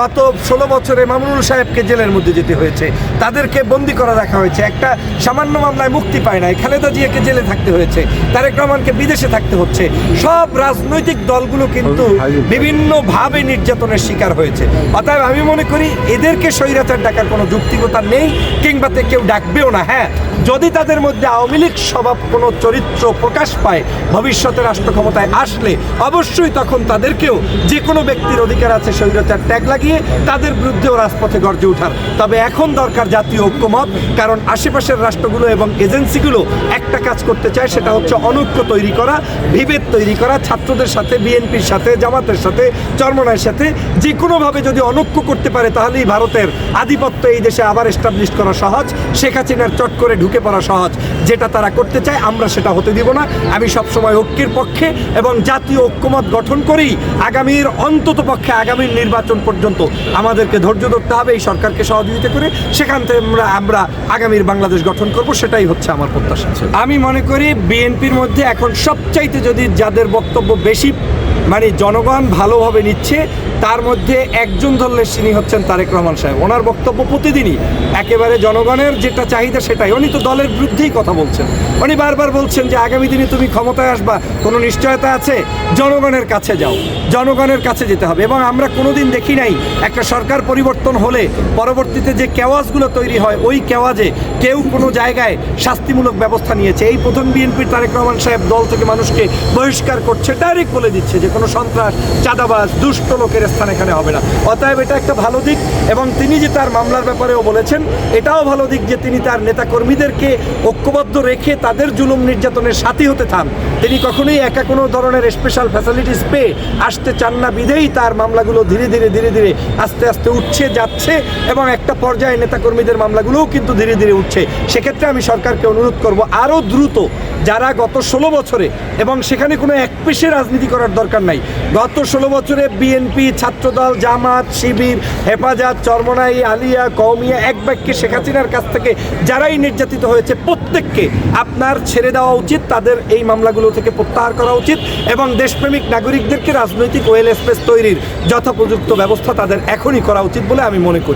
গত ষোলো বছরে মামুনুল সাহেবকে জেলের মধ্যে যেতে হয়েছে। তাদেরকে বন্দি করা রাখা হয়েছে। একটা সামান্য মামলায় মুক্তি পায় নাই। খালেদা জিয়াকে জেলে থাকতে হয়েছে। তারেক রহমানকে বিদেশে থাকতে হচ্ছে। সব রাজনৈতিক দলগুলো কিন্তু বিভিন্নভাবে নির্যাতনের শিকার হয়েছে। অতএব আমি মনে করি এদেরকে স্বৈরাচার ডাকার কোনো যুক্তিকতা নেই কিংবা তে কেউ ডাকবেও না। হ্যাঁ যদি তাদের মধ্যে আওয়ামী লীগ স্বভাব কোনো চরিত্র প্রকাশ পায় ভবিষ্যতে রাষ্ট্র ক্ষমতায় আসলে অবশ্যই তখন তাদেরকেও যে কোনো ব্যক্তির অধিকার আছে স্বৈরাচার ট্যাগ লাগিয়ে তাদের বিরুদ্ধেও রাজপথে গর্জে ওঠার। তবে এখন দরকার জাতীয় ঐক্যমত, কারণ আশেপাশের রাষ্ট্রগুলো এবং এজেন্সিগুলো একটা কাজ করতে চায়, সেটা হচ্ছে অনৈক্য তৈরি করা, বিভেদ তৈরি করা, ছাত্রদের সাথে, বিএনপির সাথে, জামাতের সাথে চরমনায়ের সাথে। যে কোনোভাবে যদি অনৈক্য করতে পারে, তাহলেই ভারতের আধিপত্য এই দেশে আবার এস্টাবলিশ করা সহজ, শেখ হাসিনার চট করে ঢুকে পড়া সহজ। যেটা তারা করতে চায়, আমরা সেটা হতে দিব না। আমি সবসময় ঐক্যের পক্ষে এবং জাতীয় ঐক্যমত গঠন করেই আগামীর অন্তত পক্ষে আগামীর নির্বাচন পর্যন্ত আমাদেরকে ধৈর্য ধরতে হবে এই সরকারকে সহযোগিতা করে সেখান থেকে আমরা আমরা আগামীর বাংলাদেশ গঠন করব সেটাই হচ্ছে আমার প্রত্যাশা। আমি মনে করি বিএনপির মধ্যে এখন সবচাইতে যদি যাদের বক্তব্য বেশি মানে জনগণ ভালোভাবে নিচ্ছে, তার মধ্যে একজন ধরলে তিনি হচ্ছেন তারেক রহমান সাহেব। ওনার বক্তব্য প্রতিদিনই। একেবারে জনগণের যেটা চাহিদা সেটাই। উনি তো দলের বিরুদ্ধেই কথা বলছেন। উনি বারবার বলছেন যে, আগামী দিনে তুমি ক্ষমতায় আসবা, কোনো নিশ্চয়তা আছে? জনগণের কাছে যাও। জনগণের কাছে যেতে হবে। এবং আমরা কোনোদিন দেখি নাই একটা সরকার পরিবর্তন হলে পরবর্তীতে যে কেওয়াজগুলো তৈরি হয়, ওই কেওয়াজে কেউ কোনো জায়গায় শাস্তিমূলক ব্যবস্থা নিয়েছে। এই প্রথম বিএনপির তারেক রহমান সাহেব দল থেকে মানুষকে বহিষ্কার করছে, ডাইরেক্ট বলে দিচ্ছে যে, কোনো সন্ত্রাস, চাঁদাবাজ, দুষ্ট লোকের স্থান এখানে হবে না। অতএব এটা একটা ভালো দিক এবং তিনি যে তার মামলার ব্যাপারেও বলেছেন, এটাও ভালো দিক যে তিনি তার নেতাকর্মীদেরকে ঐক্যবদ্ধ রেখে তাদের জুলুম নির্যাতনের সাথী হতে থান তিনি কখনোই একা কোনো ধরনের স্পেশাল ফ্যাসিলিটিস পেয়ে আসতে চান না, বিধেই তার মামলাগুলো ধীরে ধীরে ধীরে ধীরে আস্তে আস্তে উঠছে, যাচ্ছে এবং একটা পর্যায়ে নেতাকর্মীদের মামলাগুলোও কিন্তু ধীরে ধীরে উঠছে। সেক্ষেত্রে আমি সরকারকে অনুরোধ করব, আরও দ্রুত যারা গত ষোলো বছরে এবং সেখানে কোনো এক পেশে রাজনীতি করার দরকার নাই। গত ষোলো বছরে বিএনপি, ছাত্রদল, জামাত, শিবির, হেফাজত, চরমনাই, আলিয়া কৌমিয়া এক বাক্যে শেখ হাসিনার কাছ থেকে যারাই নির্যাতিত হয়েছে, প্রত্যেককে আপনার ছেড়ে দেওয়া উচিত, তাদের এই মামলাগুলো থেকে প্রত্যাহার করা উচিত এবং দেশপ্রেমিক নাগরিকদেরকে রাজনৈতিক ওয়েল স্পেস তৈরির যথোপযুক্ত ব্যবস্থা তাদের এখনই করা উচিত বলে আমি মনে করি।